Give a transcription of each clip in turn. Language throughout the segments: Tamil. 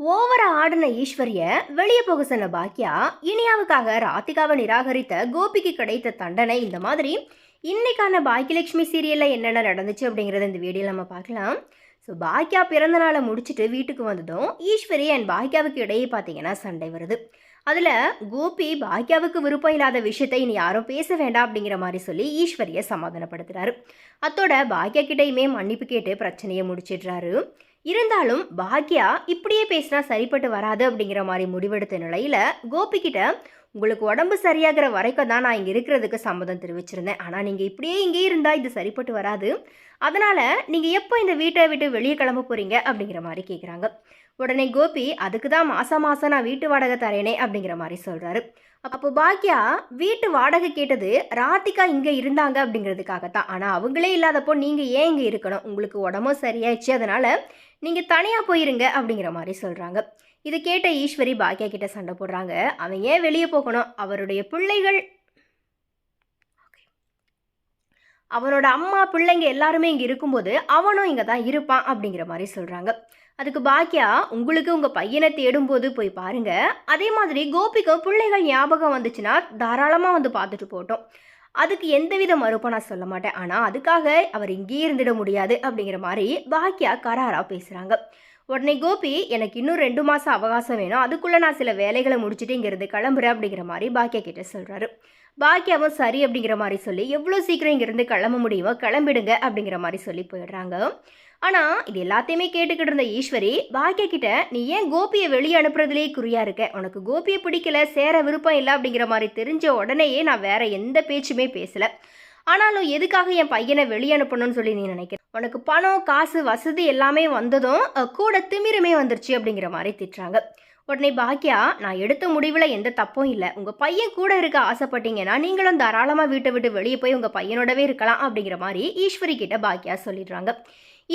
ஓவரா ஆடின ஈஸ்வரிய வெளியே போக சொன்ன பாக்கியா இனியாவுக்காக ராதிகாவை நிராகரித்த கோபிக்கு கிடைத்த தண்டனை இந்த மாதிரி. இன்னைக்கான பாக்கியலட்சுமி சீரியலில் என்னென்ன நடந்துச்சு அப்படிங்கிறத இந்த வீடியோவில் நம்ம பார்க்கலாம். ஸோ பாக்கியா பிறந்த நாளை முடிச்சுட்டு வீட்டுக்கு வந்ததும் ஈஸ்வரி அண்ட் பாக்கியாவுக்கு இடையே பார்த்தீங்கன்னா சண்டை வருது. அதில் கோபி பாக்கியாவுக்கு விருப்பம் இல்லாத விஷயத்தை இனி யாரும் பேச வேண்டாம் அப்படிங்கிற மாதிரி சொல்லி ஈஸ்வரியை சமாதானப்படுத்துகிறாரு அத்தோட பாக்கியா கிட்டையுமே மன்னிப்பு கேட்டு பிரச்சனையை முடிச்சிடுறாரு. இருந்தாலும் பாக்யா இப்படியே பேசினா சரிப்பட்டு வராது அப்படிங்கிற மாதிரி முடிவெடுத்த நிலையில கோபிக்கிட்ட உங்களுக்கு உடம்பு சரியாகிற வரைக்கும் தான் நான் இங்கே இருக்கிறதுக்கு சம்மதம் தெரிவிச்சிருந்தேன். ஆனால் நீங்கள் இப்படியே இங்கே இருந்தால் இது சரிப்பட்டு வராது. அதனால் நீங்கள் எப்போ இந்த வீட்டை விட்டு வெளியே கிளம்ப போகிறீங்க அப்படிங்கிற மாதிரி கேட்குறாங்க உடனே கோபி அதுக்கு தான் மாதம் மாதம் நான் வீட்டு வாடகை தரேனே அப்படிங்கிற மாதிரி சொல்கிறாரு அப்போ பாக்யா வீட்டு வாடகை கேட்டது ராதிகா இங்கே இருந்தாங்க அப்படிங்கிறதுக்காகத்தான். ஆனால் அவங்களே இல்லாதப்போ நீங்கள் ஏன் இங்கே இருக்கணும்? உங்களுக்கு உடம்பும் சரியாயிடுச்சு. அதனால் நீங்கள் தனியாக போயிருங்க அப்படிங்கிற மாதிரி சொல்கிறாங்க இதை கேட்ட ஈஸ்வரி பாக்கியா கிட்ட சண்டை போடுறாங்க. அவன் ஏன் வெளியே போகணும்? அவருடைய பிள்ளைகள் அவனோட அம்மா பிள்ளைங்க எல்லாருமே இங்கே இருக்கும்போது அவனும் இங்கே தான் இருப்பான் அப்படிங்கிற மாதிரி சொல்கிறாங்க அதுக்கு பாக்கியா உங்களுக்கு உங்கள் பையனை தேடும்போது போய் பாருங்கள் அதே மாதிரி கோபிக்கும் பிள்ளைகள் ஞாபகம் வந்துச்சுன்னா தாராளமாக வந்து பார்த்துட்டு போட்டோம் அதுக்கு எந்தவித மறுப்பும் நான் சொல்ல மாட்டேன். ஆனால் அதுக்காக அவர் இங்கேயே இருந்துட முடியாது அப்படிங்கிற மாதிரி பாக்கியா கராராக பேசுகிறாங்க உடனே கோபி எனக்கு இன்னும் ரெண்டு மாதம் அவகாசம் வேணும். அதுக்குள்ளே நான் சில வேலைகளை முடிச்சுட்டு இங்கேருந்து கிளம்புறேன் அப்படிங்கிற மாதிரி பாக்கியா கிட்ட சொல்கிறாரு பாக்கியாவும் சரி அப்படிங்கிற மாதிரி சொல்லி எவ்வளோ சீக்கிரம் இங்கேருந்து கிளம்ப முடியுமோ கிளம்பிடுங்க அப்படிங்கிற மாதிரி சொல்லி போயிடுறாங்க. ஆனால் இது எல்லாத்தையுமே கேட்டுக்கிட்டு இருந்த ஈஸ்வரி பாக்கியா கிட்ட நீ ஏன் கோபியை வெளியே அனுப்புறதுலேயே குறியா இருக்க? உனக்கு கோபியை பிடிக்கல சேர விருப்பம் இல்லை அப்படிங்கிற மாதிரி தெரிஞ்ச உடனேயே நான் வேற எந்த பேச்சுமே பேசலை. ஆனாலும் எதுக்காக என் பையனை வெளியே அனுப்பணும்னு சொல்லி நீ நினைக்கிற? உனக்கு பணம் காசு வசதி எல்லாமே வந்ததும் கூட திமிருமே வந்துருச்சு அப்படிங்கிற மாதிரி திட்டுறாங்க. உடனே பாக்கியா நான் எடுத்த முடிவில் எந்த தப்பும் இல்லை. உங்கள் பையன் கூட இருக்க ஆசைப்பட்டீங்கன்னா நீங்களும் தாராளமாக வீட்டை விட்டு வெளியே போய் உங்கள் பையனோடவே இருக்கலாம் அப்படிங்கிற மாதிரி ஈஸ்வரி கிட்ட பாக்கியா சொல்லிடுறாங்க.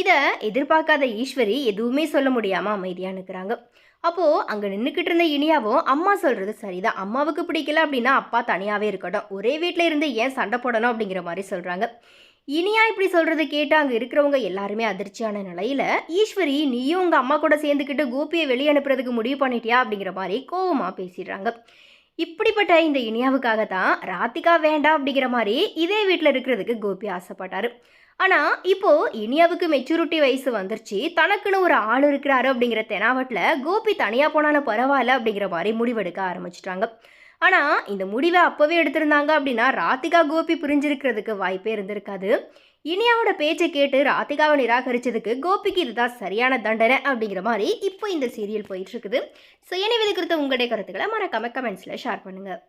இதை எதிர்பார்க்காத ஈஸ்வரி எதுவுமே சொல்ல முடியாமல் அமைதியாக நிற்கிறாங்க அப்போது அங்கே நின்றுக்கிட்டு இருந்த இனியாவும் அம்மா சொல்கிறது சரிதான். அம்மாவுக்கு பிடிக்கல அப்படின்னா அப்பா தனியாகவே இருக்கட்டும். ஒரே வீட்டில் இருந்து ஏன் சண்டை போடணும் அப்படிங்கிற மாதிரி சொல்கிறாங்க இனியா இப்படி சொல்கிறது கேட்டு அங்கே இருக்கிறவங்க எல்லாருமே அதிர்ச்சியான நிலையில் ஈஸ்வரி நீயும் உங்கள் அம்மா கூட சேர்ந்துக்கிட்டு கோபியை வெளியே அனுப்புறதுக்கு முடிவு பண்ணிட்டியா? அப்படிங்கிற மாதிரி கோவமாக பேசிடுறாங்க. இப்படிப்பட்ட இந்த இனியாவுக்காக தான் ராத்திகா வேண்டாம் அப்படிங்கிற மாதிரி இதே வீட்டில் இருக்கிறதுக்கு கோபி ஆசைப்பட்டாரு. ஆனால் இப்போ இனியாவுக்கு மெச்சூரிட்டி வயசு வந்துருச்சு. தனக்குன்னு ஒரு ஆள் இருக்கிறாரு அப்படிங்கிற தெனாவட்டில் கோபி தனியாக போனாலும் பரவாயில்ல அப்படிங்கிற மாதிரி முடிவெடுக்க ஆரம்பிச்சிட்டாங்க. ஆனால் இந்த முடிவை அப்போவே எடுத்திருந்தாங்க அப்படின்னா ராதிகா கோபி புரிஞ்சிருக்கிறதுக்கு வாய்ப்பே இருந்திருக்காது. இனியாவோட பேச்சை கேட்டு ராதிகாவை நிராகரிச்சதுக்கு கோபிக்கு இதுதான் சரியான தண்டனை அப்படிங்கிற மாதிரி இப்போ இந்த சீரியல் போயிட்டுருக்குது ஸோ எனவே இது உங்களுடைய கருத்துக்களை மறக்காம கமெண்ட்ஸில் ஷேர் பண்ணுங்கள்